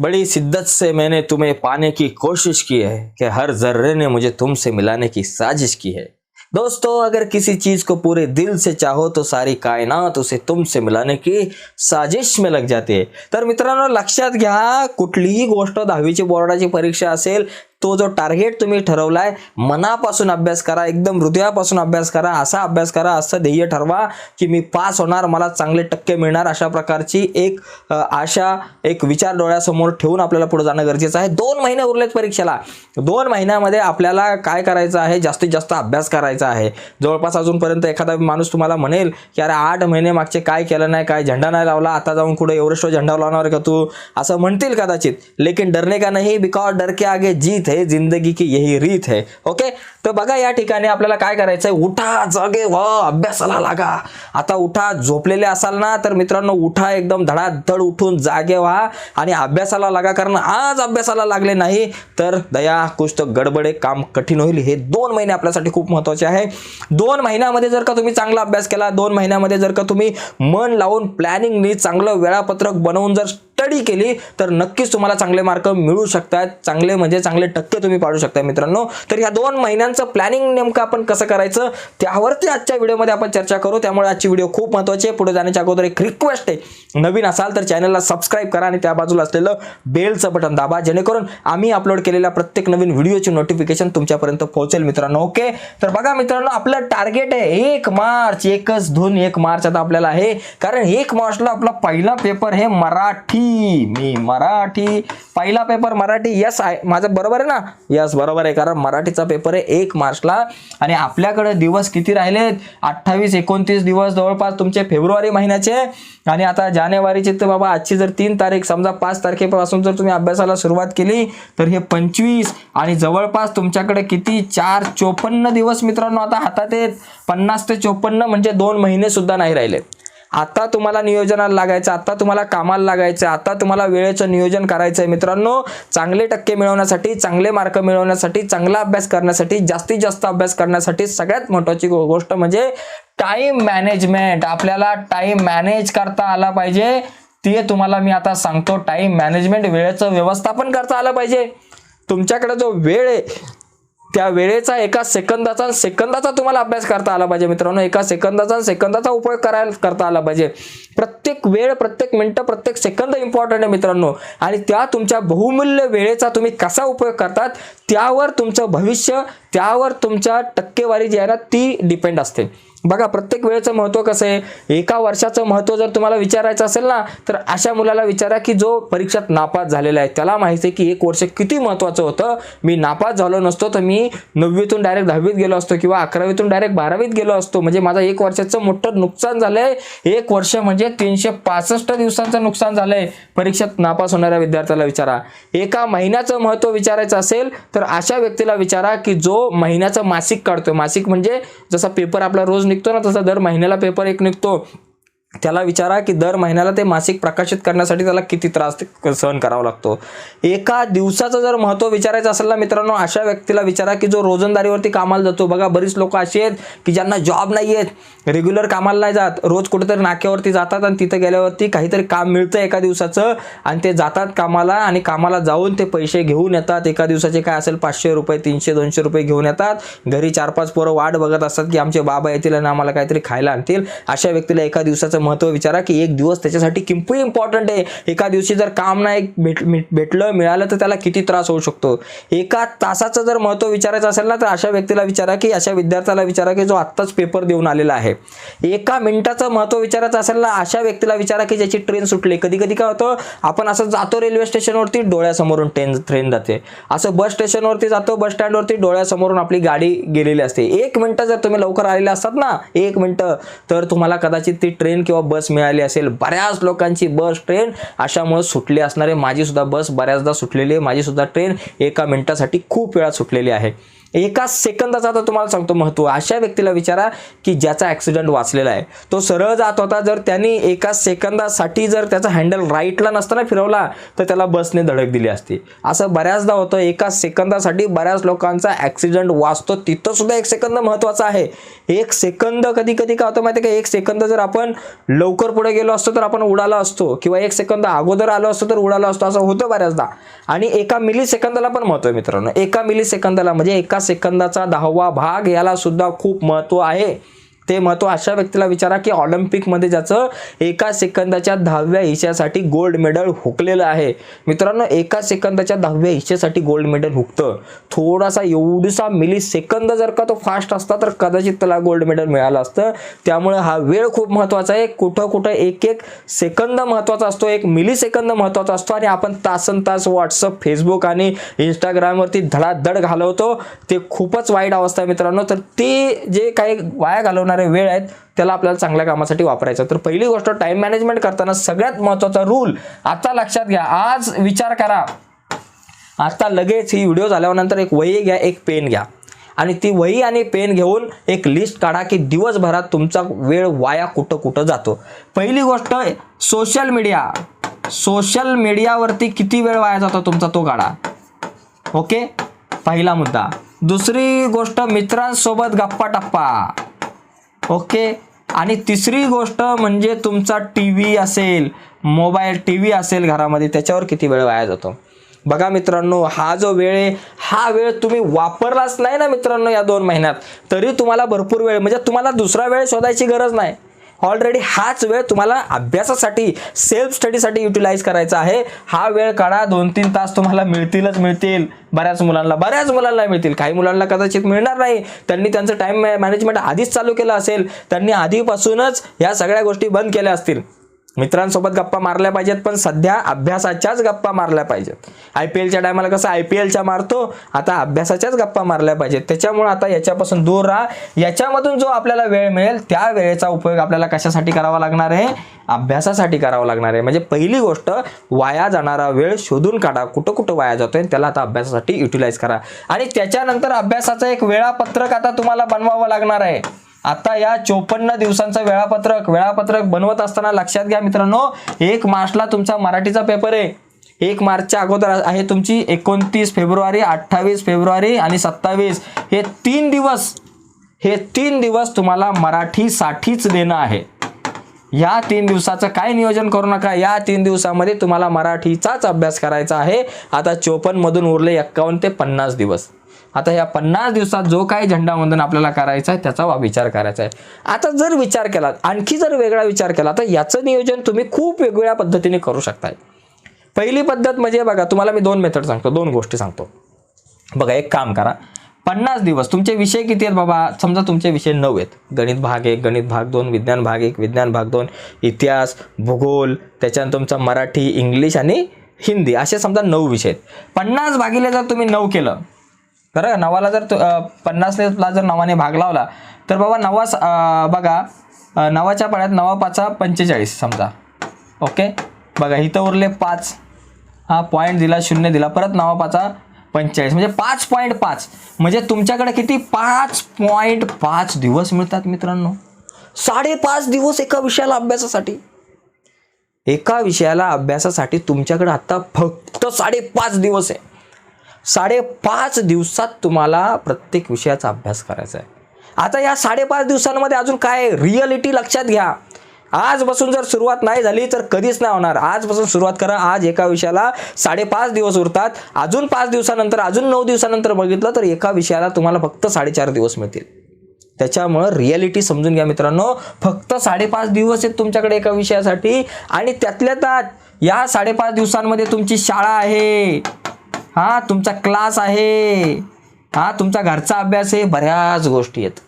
बड़ी शिद्दत से मैंने तुम्हें पाने की कोशिश की है कि हर जर्रे ने मुझे तुमसे मिलाने की साजिश की है। दोस्तों, अगर किसी चीज़ को पूरे दिल से चाहो तो सारी कायनात उसे तुमसे मिलाने की साजिश में लग जाते तर मित्रांनो, लक्षात घ्या, कुठलीही गोष्ट दहावीची बोर्डाची परीक्षा तो जो टार्गेट तुम्ही ठरवलाय मनापासून अभ्यास करा एकदम हृदयापासून अभ्यास करा असा अभ्यास करा असं ध्येय ठरवा की मी पास होणार मला चांगले टक्के मिळणार अशा प्रकारची एक आशा एक विचार डोळ्यासमोर ठेवून आपल्याला पुढे जाणं गरजेचं आहे. दोन महिने उरलेत परीक्षेला. दोन महिन्यामध्ये आपल्याला काय करायचं आहे? जास्तीत जास्त अभ्यास करायचा आहे. जवळपास अजूनपर्यंत एखादा माणूस तुम्हाला म्हणेल की अरे आठ महिने मागचे काय केलं नाही काय झेंडा नाही लावला आता जाऊन कुठे एवढेस्ट झेंडा लावणार का तू? असं म्हणतील कदाचित. लेकिन डरने का नाही? बिकॉज डर के आगे जीत है. जिंदगी की यही रीत है ओके तर बघा या ठिकाणी आपल्याला काय करायचंय? उठा जागे व्हा अभ्यासाला लागा. आता उठा झोपलेले असाल ना तर मित्रांनो उठा एकदम धडाधड उठून जागे व्हा. आणि अभ्यासाला लागा कारण आज अभ्यासाला लागले नाही तर दया कुछ गडबडे काम कठीण होईल. हे दोन महिने आपल्यासाठी खूप महत्त्वाचे आहे. दोन महिन्यामध्ये जर का तुम्ही चांगला अभ्यास केला दोन महिन्यामध्ये जर का तुम्ही मन लावून प्लॅनिंगनी चांगलं वेळापत्रक बनवून जर स्टडी केली तर नक्कीच तुम्हाला चांगले मार्क मिळू शकतात. चांगले म्हणजे चांगले टक्के तुम्ही पाडू शकता मित्रांनो. तर ह्या दोन महिन्यांचं प्लॅनिंग नेमकं आपण कसं करायचं त्यावरती आजच्या व्हिडिओमध्ये आपण चर्चा करू. त्यामुळे आजची व्हिडिओ खूप महत्त्वाची आहे. पुढे जाण्याच्या अगोदर एक रिक्वेस्ट आहे. नवीन असाल तर चॅनलला सबस्क्राईब करा आणि त्या बाजूला असलेलं बेलचं बटन दाबा. जेणेकरून आम्ही अपलोड केलेल्या प्रत्येक नवीन व्हिडिओची नोटिफिकेशन तुमच्यापर्यंत पोहोचेल मित्रांनो. ओके तर बघा मित्रांनो आपलं टार्गेट आहे एक मार्च एकच धून एक मार्च आता आपल्याला आहे. कारण एक मार्चला आपला पहिला पेपर हे मराठी मी मराठी. पहिला पेपर मराठी यस आहे माझं बरोबर आहे ना? यस बरोबर आहे कारण मराठीचा पेपर आहे एक मार्चला. आणि आपल्याकडे दिवस किती राहिलेत? अठ्ठावीस एकोणतीस दिवस जवळपास तुमचे फेब्रुवारी महिन्याचे. आणि आता जानेवारीचे तर बाबा आजची जर तीन तारीख समजा पाच तारखेपासून जर तुम्ही अभ्यासाला सुरुवात केली तर हे पंचवीस. आणि जवळपास तुमच्याकडे किती? चार चोपन्न दिवस मित्रांनो आता हातात आहेत. पन्नास ते चोपन्न म्हणजे दोन महिने सुद्धा नाही राहिले. आता तुम्हाला नियोजनाला लागायचं आता तुम्हाला कामाला लागायचं आता तुम्हाला वेळेचं नियोजन करायचं आहे मित्रांनो. चांगले टक्के मिळवण्यासाठी चांगले मार्क मिळवण्यासाठी चांगला अभ्यास करण्यासाठी जास्तीत जास्त अभ्यास करण्यासाठी सगळ्यात महत्त्वाची गो- गोष्ट म्हणजे टाइम मॅनेजमेंट आपल्याला टाइम मॅनेज करता आला पाहिजे. ते तुम्हाला मी आता सांगतो. टाइम मॅनेजमेंट वेळेचं व्यवस्थापन करता आलं पाहिजे. तुमच्याकडे जो वेळ आहे त्या वेळेचा एका सेकंदाचा सेकंदाचा तुम्हाला अभ्यास करता आला पाहिजे मित्रांनो. एका सेकंदाचा सेकंदाचा उपयोग करायला करता आला पाहिजे. प्रत्येक वेळ प्रत्येक मिनटं प्रत्येक सेकंद इम्पॉर्टंट आहे मित्रांनो. आणि त्या तुमच्या बहुमूल्य वेळेचा तुम्ही कसा उपयोग करतात त्यावर तुमचं भविष्य त्यावर तुमच्या टक्केवारी जी आहे ना ती डिपेंड असते. बघा प्रत्येक वेळेचं महत्त्व कसं आहे? एका वर्षाचं महत्त्व जर तुम्हाला विचारायचं असेल ना तर अशा मुलाला विचारा की जो परीक्षेत नापास झालेला आहे. त्याला माहिती आहे की एक वर्ष किती महत्त्वाचं होतं? मी नापास झालो नसतो तर मी नववीतून डायरेक्ट दहावीत गेलो असतो किंवा अकरावीतून डायरेक्ट बारावीत गेलो असतो. म्हणजे माझं एक वर्षाचं मोठं नुकसान झालंय. एक वर्ष म्हणजे तीनशे पासष्ट दिवसांचं नुकसान झालंय. परीक्षेत नापास होणाऱ्या विद्यार्थ्याला विचारा. एका महिन्याचं महत्त्व विचारायचं असेल तर अशा व्यक्तीला विचारा की जो महिन्याचं मासिक काढतोय. मासिक म्हणजे जसा पेपर आपला रोज निघतो ना तसा दर महिन्याला पेपर एक निघतो. त्याला विचारा की दर महिन्याला ते मासिक प्रकाशित करण्यासाठी त्याला किती त्रास सहन करावा लागतो. एका दिवसाचं जर महत्त्व विचारायचं असेल ना मित्रांनो अशा व्यक्तीला विचारा की जो रोजंदारीवरती कामाला जातो. बघा बरीच लोक अशी आहेत की ज्यांना जॉब नाही आहेत रेग्युलर कामाला नाही जात. रोज कुठेतरी नाक्यावरती जातात आणि तिथं गेल्यावरती काहीतरी काम मिळतं एका दिवसाचं आणि ते जातात कामाला आणि कामाला जाऊन ते पैसे घेऊन येतात. एका दिवसाचे काय असेल? पाचशे रुपये तीनशे दोनशे रुपये घेऊन येतात. घरी चार पाच पोरं वाट बघत असतात की आमचे बाबा येतील आणि आम्हाला काहीतरी खायला आणतील. अशा व्यक्तीला एका दिवसाचं महत्त्व विचारा की एक दिवस त्याच्यासाठी किंपू इम्पॉर्टंट आहे. एका दिवशी जर काम नाही भेट भेटलं मिळालं तर त्याला किती त्रास होऊ शकतो? एका तासाचं जर महत्त्व विचारायचं असेल ना तर अशा व्यक्तीला विचारा की अशा विद्यार्थ्याला विचारा की जो आत्ताच पेपर देऊन आलेला आहे. एका मिनिटाचं महत्त्व विचारायचं असेल ना अशा व्यक्तीला विचारा की ज्याची ट्रेन सुटली. कधी कधी काय होतं आपण असं जातो रेल्वे स्टेशनवरती डोळ्यासमोरून ट्रेन ट्रेन जाते. असं बस स्टेशनवरती जातो बस स्टँडवरती डोळ्यासमोरून आपली गाडी गेलेली असते. एक मिनटं जर तुम्ही लवकर आलेले असतात ना एक मिनटं तर तुम्हाला कदाचित ती ट्रेन किंवा बस मिळाली असेल बऱ्याच लोकांची बस ट्रेन अशामुळे सुटली असणारे. माझी सुद्धा बस बऱ्याचदा सुटलेली आहे. माझीसुद्धा ट्रेन एका मिनिटासाठी खूप वेळा सुटलेली आहे. एका सेकंदाचा आता तुम्हाला सांगतो महत्त्व अशा व्यक्तीला विचारा की ज्याचा ॲक्सिडेंट वाचलेला आहे. तो सरळ जात होता जर त्यांनी एका सेकंदासाठी जर त्याचा हँडल राईटला नसताना फिरवला तर त्याला बसने धडक दिली असती. असं बऱ्याचदा होतं एका सेकंदासाठी बऱ्याच लोकांचा ॲक्सिडेंट वाचतो तिथं सुद्धा एक सेकंद महत्त्वाचा आहे. एक सेकंद कधी कधी काय होतं माहिती आहे का? एक सेकंद जर आपण लवकर पुढे गेलो असतो तर आपण उडाला असतो. किंवा एक सेकंद अगोदर आलो असतो तर उडाला असतो. असं होतं बऱ्याचदा. आणि एका मिली सेकंदाला पण महत्त्व आहे मित्रांनो. एका मिली सेकंदाला म्हणजे एका सेकंदाचा दहावा भाग याला सुद्धा खूप महत्त्व आहे. ते महत्त्व अशा व्यक्तीला विचारा की ऑलिम्पिकमध्ये ज्याचं एका सेकंदाच्या दहाव्या हिश्यासाठी गोल्ड मेडल हुकलेलं आहे. मित्रांनो एका सेकंदाच्या दहाव्या हिश्यासाठी गोल्ड मेडल हुकतं. थोडासा एवढसा मिली सेकंद जर का तो फास्ट असता तर कदाचित त्याला गोल्ड मेडल मिळालं असतं. त्यामुळे हा वेळ खूप महत्त्वाचा आहे. कुठं कुठं एक एक सेकंद महत्त्वाचा असतो एक मिली सेकंद महत्त्वाचा असतो आणि आपण तासन तास व्हॉट्सअप फेसबुक आणि इंस्टाग्रामवरती धडाधड घालवतो. ते खूपच वाईट अवस्था आहे मित्रांनो. तर ते जे काही वाया घालवणार वेळ आहेत त्याला आपल्याला चांगल्या कामासाठी वापरायचं. तर पहिली गोष्ट टाइम मॅनेजमेंट करताना सगळ्यात महत्त्वाचा रूल आता लक्षात घ्या. आज विचार करा. आता लगेच ही व्हिडिओ झाल्यानंतर एक वही घ्या एक पेन घ्या. आणि ती वही आणि पेन घेऊन एक लिस्ट काढा की दिवसभरात तुमचा वेळ वाया कुठं कुठं जातो. पहिली गोष्ट सोशल मीडिया सोशल मीडियावरती किती वेळ वाया जातो तुमचा तो काढा. ओके पहिला मुद्दा. दुसरी गोष्ट मित्रांसोबत गप्पा टप्पा. ओके? आणि तिसरी गोष्ट म्हणजे तुमचा टी व्ही असेल मोबाईल टी व्ही असेल घरामध्ये त्याच्यावर किती वेळ वाया जातो? बघा मित्रांनो हा जो वेळ आहे हा वेळ तुम्ही वापरलाच नाही ना मित्रांनो या दोन महिन्यात. तरी तुम्हाला भरपूर वेळ म्हणजे तुम्हाला दुसरा वेळ शोधायची गरज नाही. ऑलरेडी हाच वेळ तुम्हाला अभ्यासासाठी सेल्फ स्टडीसाठी युटिलाइज करायचा आहे. हा वेळ काढा दोन तीन तास तुम्हाला मिळतीलच मिळतील. बऱ्याच मुलांना बऱ्याच मुलांना मिळतील. काही मुलांना कदाचित मिळणार नाही. त्यांनी त्यांचं टाईम मॅनेजमेंट आधीच चालू केलं असेल. त्यांनी आधीपासूनच या सगळ्या गोष्टी बंद केल्या असतील. मित्रांसोबत गप्पा मारल्या पाहिजेत पण सध्या अभ्यासाच्याच गप्पा मारल्या पाहिजेत. आय पी एलच्या टायमाला कसं आय पी एलच्या मारतो आता अभ्यासाच्याच गप्पा मारल्या पाहिजेत. त्याच्यामुळे आता याच्यापासून दूर राहा. याच्यामधून जो आपल्याला वेळ मिळेल त्या वेळेचा उपयोग आपल्याला कशासाठी करावा लागणार आहे? अभ्यासासाठी करावा लागणार आहे. म्हणजे पहिली गोष्ट वाया जाणारा वेळ शोधून काढा. कुठं कुठं वाया जातोय त्याला आता अभ्यासासाठी युटिलाइज करा. आणि त्याच्यानंतर अभ्यासाचं एक वेळापत्रक आता तुम्हाला बनवावं लागणार आहे. आता या चोपन्न दिवसांचं वेळापत्रक वेळापत्रक बनवत असताना लक्षात घ्या मित्रांनो एक मार्चला तुमचा मराठीचा पेपर आहे. एक मार्चच्या अगोदर आहे तुमची एकोणतीस फेब्रुवारी अठ्ठावीस फेब्रुवारी आणि सत्तावीस. हे तीन दिवस हे तीन दिवस तुम्हाला मराठीसाठीच देणं आहे. या तीन दिवसाचं काय नियोजन करू नका या तीन दिवसामध्ये तुम्हाला मराठीचाच अभ्यास करायचा आहे. आता चोपन्नमधून उरले एक्कावन्न ते पन्नास दिवस. आता या पन्नास दिवसात जो काही झेंडावंदन आपल्याला करायचा आहे त्याचा विचार करायचा आहे. आता जर विचार केला आणखी जर वेगळा विचार केला तर याचं नियोजन तुम्ही खूप वेगवेगळ्या पद्धतीने करू शकताय. पहिली पद्धत म्हणजे बघा तुम्हाला मी दोन मेथड सांगतो दोन गोष्टी सांगतो. बघा एक काम करा. पन्नास दिवस तुमचे विषय किती आहेत बाबा? समजा तुमचे विषय नऊ आहेत. गणित भाग एक गणित भाग दोन विज्ञान भाग एक विज्ञान भाग दोन इतिहास भूगोल त्याच्यानंतर तुमचा मराठी इंग्लिश आणि हिंदी असे समजा नऊ विषय आहेत. पन्नास भागीले जर तुम्ही नऊ केलं बरं नवाला जर तु- पन्नासला जर नवाने भाग लावला तर बाबा नवा स- बघा नवाच्या पाण्यात नवा पाचा पंचेचाळीस समजा. ओके? बघा इथं उरले पाच. हा पॉईंट दिला शून्य दिला परत नवा पाचा पंचेचाळीस. म्हणजे पाच पॉईंट पाच. म्हणजे तुमच्याकडे किती? पाच पॉईंट पाच दिवस मिळतात मित्रांनो. साडेपाच दिवस एका विषयाला अभ्यासासाठी. एका विषयाला अभ्यासासाठी तुमच्याकडे आत्ता फक्त साडेपाच दिवस आहे. साडेपाच दिवसात तुम्हाला प्रत्येक विषयाचा अभ्यास करायचा आहे. आता या साडेपाच दिवसांमध्ये अजून काय रिअलिटी लक्षात घ्या. आजपासून जर सुरुवात नाही झाली तर कधीच नाही होणार. आजपासून सुरुवात करा. आज एका विषयाला साडेपाच दिवस उरतात. अजून पाच दिवसानंतर अजून नऊ दिवसानंतर बघितलं तर एका विषयाला तुम्हाला फक्त साडेचार दिवस मिळतील. त्याच्यामुळं रियालिटी समजून घ्या मित्रांनो. फक्त साडेपाच दिवस आहेत तुमच्याकडे एका विषयासाठी. आणि त्यातल्या त्यात या साडेपाच दिवसांमध्ये तुमची शाळा आहे. हा तुमचा क्लास आहे. हा तुमचा घरचा अभ्यास आहे. बऱ्याच गोष्टी आहेत.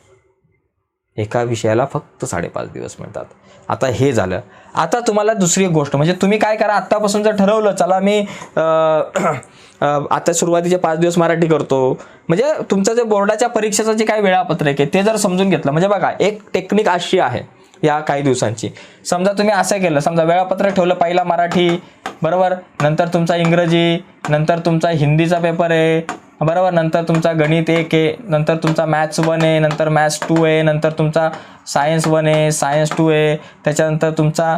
एका विषयाला फक्त साडेपाच दिवस मिळतात. आता हे झालं. आता तुम्हाला दुसरी एक गोष्ट म्हणजे तुम्ही काय करा आत्तापासून जर ठरवलं चला मी आता सुरुवातीचे पाच दिवस मराठी करतो. म्हणजे तुमचं जे बोर्डाच्या परीक्षेचं जे काय वेळापत्रक आहे ते जर समजून घेतलं म्हणजे बघा एक टेक्निक अशी आहे या काही दिवसांची. समजा तुम्ही असं केलं समजा वेळापत्रक ठेवलं पहिला मराठी बरोबर? नंतर तुमचा इंग्रजी नंतर तुमचा हिंदीचा पेपर आहे. बरोबर? नंतर तुमचा गणित एक आहे. नंतर तुमचा मॅथ्स वन आहे. नंतर मॅथ्स टू आहे. नंतर तुमचा सायन्स वन आहे. सायन्स टू आहे. त्याच्यानंतर तुमचा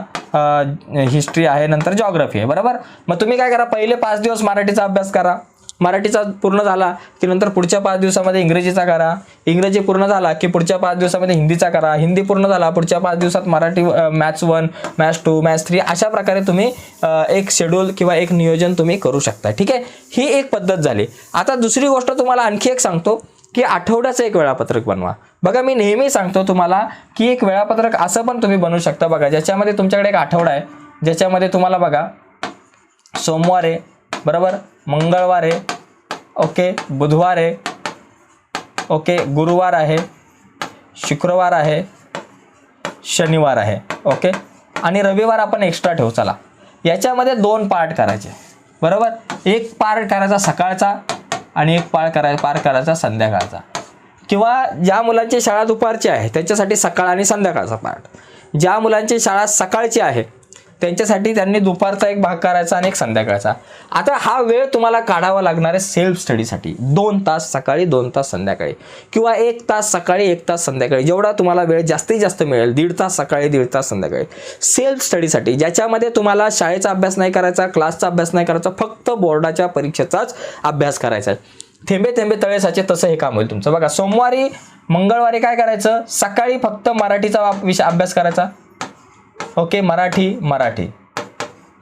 हिस्ट्री आहे. नंतर जॉग्रफी आहे. बरोबर? मग तुम्ही काय करा? पहिले पाच दिवस मराठीचा अभ्यास करा. मराठीचा पूर्ण झाला की नंतर पुढच्या पाच दिवसामध्ये इंग्रजीचा करा. इंग्रजी पूर्ण झाला की पुढच्या पाच दिवसामध्ये हिंदीचा करा. हिंदी पूर्ण झाला पुढच्या पाच दिवसात Marathi maths one maths two maths three अशा प्रकारे तुम्ही एक शेड्यूल किंवा एक नियोजन तुम्ही करू शकता. ठीक आहे? ही एक पद्धत झाली. आता दुसरी गोष्ट तुम्हाला आणखी एक सांगतो की आठवड्याचं एक वेळापत्रक बनवा. बघा मी नेहमी सांगतो तुम्हाला की एक वेळापत्रक असं पण तुम्ही बनवू शकता बघा. ज्याच्यामध्ये तुमच्याकडे एक आठवडा आहे. ज्याच्यामध्ये तुम्हाला बघा सोमवार आहे. बरोबर? मंगळवार आहे. ओके बुधवार आहे. ओके गुरुवार आहे. शुक्रवार आहे. शनिवार आहे. ओके? आणि रविवार आपण एक्स्ट्रा ठेवू चला. याच्यामध्ये दोन पार्ट करायचे. बरोबर? एक पार्ट करायचा सकाळचा आणि एक पार्ट कराय पार्ट करायचा संध्याकाळचा. किंवा ज्या मुलांची शाळा दुपारची आहे त्याच्यासाठी सकाळ आणि संध्याकाळचा पार्ट ज्या मुलांची शाळा सकाळची आहे त्यांच्यासाठी त्यांनी दुपारचा एक भाग करायचा आणि एक संध्याकाळचा. आता हा वेळ तुम्हाला काढावा लागणार आहे सेल्फ स्टडीसाठी. दोन तास सकाळी दोन तास संध्याकाळी. किंवा एक तास सकाळी एक तास संध्याकाळी. जेवढा तुम्हाला वेळ जास्तीत जास्त मिळेल दीड तास सकाळी दीड तास संध्याकाळी. सेल्फ स्टडीसाठी ज्याच्यामध्ये तुम्हाला शाळेचा अभ्यास नाही करायचा क्लासचा अभ्यास नाही करायचा फक्त बोर्डाच्या परीक्षेचाच अभ्यास करायचा आहे. थेंबे थेंबे तळे साचे तसं हे काम होईल तुमचं. बघा सोमवारी मंगळवारी काय करायचं? सकाळी फक्त मराठीचा विषय अभ्यास करायचा? ओके मराठी मराठी.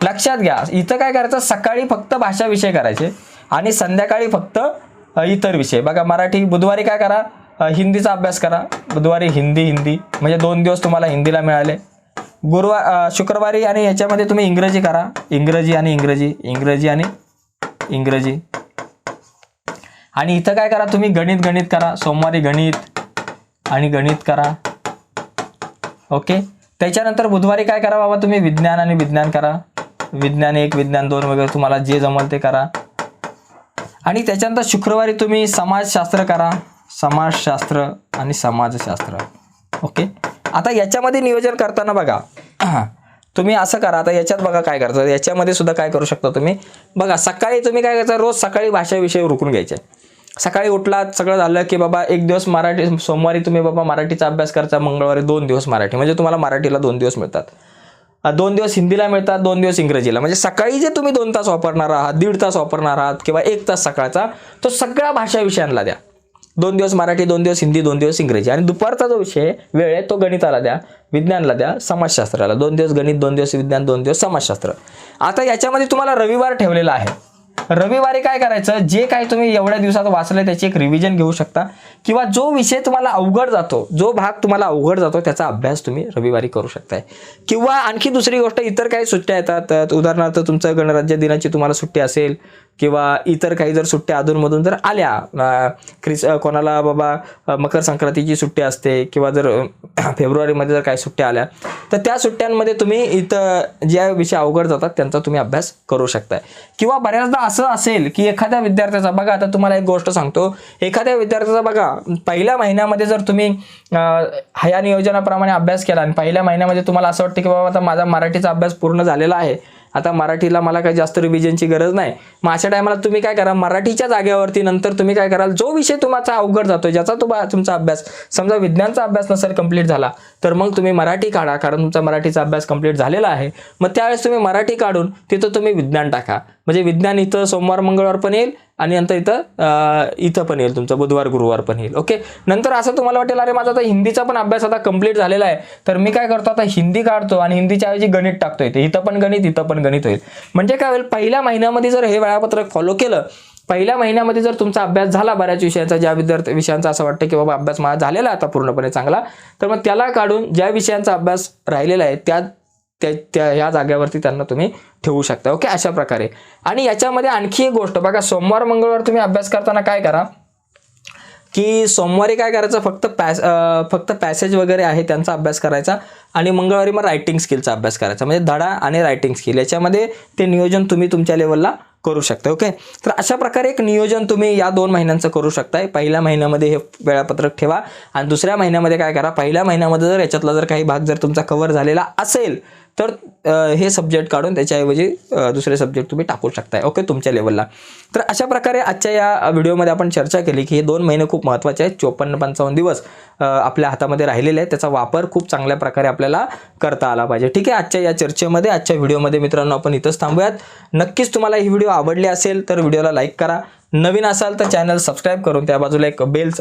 लक्षात घ्या इथं काय करायचं? सकाळी फक्त भाषा विषय करायचे आणि संध्याकाळी फक्त इतर विषय. बघा मराठी बुधवारी काय करा? हिंदीचा अभ्यास करा. बुधवारी हिंदी हिंदी. म्हणजे दोन दिवस तुम्हाला हिंदीला मिळाले. गुरुवार शुक्रवारी आणि याच्यामध्ये तुम्ही इंग्रजी करा. इंग्रजी आणि इंग्रजी इंग्रजी आणि इंग्रजी. आणि इथं काय करा? तुम्ही गणित गणित करा. सोमवारी गणित आणि गणित करा. ओके? त्याच्यानंतर बुधवारी काय करा बाबा तुम्ही विज्ञान आणि विज्ञान करा. विज्ञान एक विज्ञान दोन वगैरे तुम्हाला जे जमल ते करा. आणि त्याच्यानंतर शुक्रवारी तुम्ही समाजशास्त्र करा. समाजशास्त्र आणि समाजशास्त्र. ओके? आता याच्यामध्ये नियोजन करताना बघा. तुम्ही असं करा आता याच्यात बघा काय करता. याच्यामध्ये सुद्धा काय करू शकता तुम्ही? बघा सकाळी तुम्ही काय करता? रोज सकाळी भाषाविषयी रुकून घ्यायचे. सकाळी उठला सगळं झालं की बाबा एक दिवस मराठी सोमवारी तुम्ही बाबा मराठीचा अभ्यास करता मंगळवारी दोन दिवस मराठी म्हणजे तुम्हाला मराठीला दोन दिवस मिळतात दोन दिवस हिंदीला मिळतात दोन दिवस इंग्रजीला म्हणजे सकाळी जे तुम्ही दोन तास वापरणार आहात दीड तास वापरणार आहात किंवा एक तास सकाळचा तो सगळ्या भाषा विषयांना द्या दोन दिवस मराठी दोन दिवस हिंदी दोन दिवस इंग्रजी आणि दुपारचा जो विषय वेळ आहे तो गणिताला द्या विज्ञानला द्या समाजशास्त्राला दोन दिवस गणित दोन दिवस विज्ञान दोन दिवस समाजशास्त्र आता याच्यामध्ये तुम्हाला रविवार ठेवलेला आहे रविवारी काय करायचं? जे काही तुम्ही एवढ्या दिवसात वाचलंय त्याची एक रिव्हिजन घेऊ शकता. किंवा जो विषय तुम्हाला अवघड जातो जो भाग तुम्हाला अवघड जातो त्याचा अभ्यास तुम्ही रविवारी करू शकताय. किंवा आणखी दुसरी गोष्ट इतर काही सुट्ट्या येतात. उदाहरणार्थ तुमचं गणराज्य दिनाची तुम्हाला सुट्टी असेल किंवा इतर काही जर सुट्ट्या अधूनमधून जर आल्या अ, क्रिस कोणाला बाबा मकर संक्रांतीची सुट्टी असते किंवा जर फेब्रुवारीमध्ये जर काही सुट्ट्या आल्या तर त्या सुट्ट्यांमध्ये तुम्ही इथं ज्या विषय अवघड जातात त्यांचा तुम्ही अभ्यास करू शकताय. किंवा बऱ्याचदा असं असेल की एखाद्या विद्यार्थ्याचा बघा आता तुम्हाला एक गोष्ट सांगतो एखाद्या विद्यार्थ्याचा बघा पहिल्या महिन्यामध्ये जर तुम्ही हया नियोजनाप्रमाणे अभ्यास केला आणि पहिल्या महिन्यामध्ये तुम्हाला असं वाटतं की बाबा आता माझा मराठीचा अभ्यास पूर्ण झालेला आहे आता मराठीला मला काही जास्त रिव्हिजनची गरज नाही. मग अशा टायमाला तुम्ही काय करा? मराठीच्या जागेवरती नंतर तुम्ही काय कराल? जो विषय तुमचा अवघड जातो ज्याचा तुम्हा तुमचा अभ्यास समजा विज्ञानचा अभ्यास नसेल कंप्लीट झाला तर मग तुम्ही मराठी काढा कारण तुमचा मराठीचा अभ्यास कंप्लीट झालेला आहे. मग त्यावेळेस तुम्ही मराठी काढून तिथं तुम्ही विज्ञान टाका. म्हणजे विज्ञान इथं सोमवार मंगळवार पण येईल आणि नंतर इथं इथं पण येईल तुमचं बुधवार गुरुवार पण येईल. ओके नंतर असं तुम्हाला वाटेल अरे माझा आता हिंदीचा पण अभ्यास आता कंप्लीट झालेला आहे. तर मी काय करतो आता हिंदी काढतो आणि हिंदीच्या ऐवजी गणित टाकतो इथे इथं पण गणित इथं पण गणित होईल. म्हणजे काय होईल पहिल्या महिन्यामध्ये जर हे वेळापत्रक फॉलो केलं पहिल्या महिन्यामध्ये जर तुमचा अभ्यास झाला बऱ्याच विषयांचा ज्या विद्यार्थी विषयांचा असं वाटतं की बाबा अभ्यास माझा झालेला आता पूर्णपणे चांगला तर मग त्याला काढून ज्या विषयांचा अभ्यास राहिलेला आहे त्या त्या त्या ह्या जाग्यावरती त्यांना तुम्ही ठेवू शकता. ओके? अशा प्रकारे. आणि याच्यामध्ये आणखी एक गोष्ट बघा सोमवार मंगळवार तुम्ही अभ्यास करताना काय करा की सोमवारी काय करायचं फक्त पॅस फक्त पॅसेज वगैरे आहे त्यांचा अभ्यास करायचा आणि मंगळवारी मग रायटिंग स्किलचा अभ्यास करायचा. म्हणजे धडा आणि रायटिंग स्किल याच्यामध्ये ते नियोजन तुम्ही तुमच्या लेवलला करू शकता. ओके? तर अशा प्रकारे एक नियोजन तुम्ही या दोन महिन्यांचं करू शकताय. पहिल्या महिन्यामध्ये हे वेळापत्रक ठेवा आणि दुसऱ्या महिन्यामध्ये काय करा पहिल्या महिन्यामध्ये जर याच्यातला जर काही भाग जर तुमचा कव्हर झालेला असेल तर हे सब्जेक्ट काढून त्याच्याऐवजी दुसरे सब्जेक्ट तुम्ही टाकू शकताय. ओके तुमच्या लेवलला तर अशा प्रकारे आजच्या या व्हिडिओमध्ये आपण चर्चा केली की हे दोन महिने खूप महत्त्वाचे आहेत. चोपन्न पंचावन्न दिवस आपल्या हातामध्ये राहिलेले आहेत. त्याचा वापर खूप चांगल्या प्रकारे आपल्याला करता आला पाहिजे. ठीक आहे आजच्या या चर्चेमध्ये आजच्या व्हिडिओमध्ये मित्रांनो आपण इथंच थांबूयात. नक्कीच तुम्हाला ही व्हिडिओ आवडली असेल तर व्हिडिओला लाईक करा. नवीन असाल तर चॅनल सबस्क्राईब करून त्या बाजूला एक बेल्स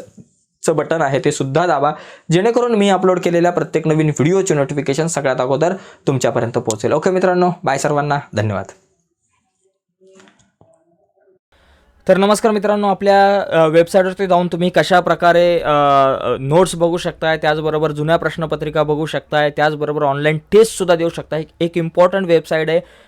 चं बटन आहे ते सुद्धा दाबा. जेणेकरून मी अपलोड केलेल्या प्रत्येक नवीन व्हिडिओचे नोटिफिकेशन सगळ्यात अगोदर तुमच्यापर्यंत पोहोचेल. ओके मित्रांनो बाय सर्वांना. धन्यवाद. तर नमस्कार मित्रांनो आपल्या वेबसाईटवरती जाऊन तुम्ही कशा प्रकारे नोट्स बघू शकताय त्याचबरोबर जुन्या प्रश्नपत्रिका बघू शकताय त्याचबरोबर ऑनलाईन टेस्टसुद्धा देऊ शकताय. एक इम्पॉर्टंट वेबसाईट आहे.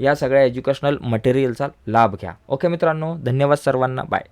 या सगळ्या एज्युकेशनल मटेरियलचा लाभ घ्या. ओके मित्रांनो धन्यवाद सर्वांना. बाय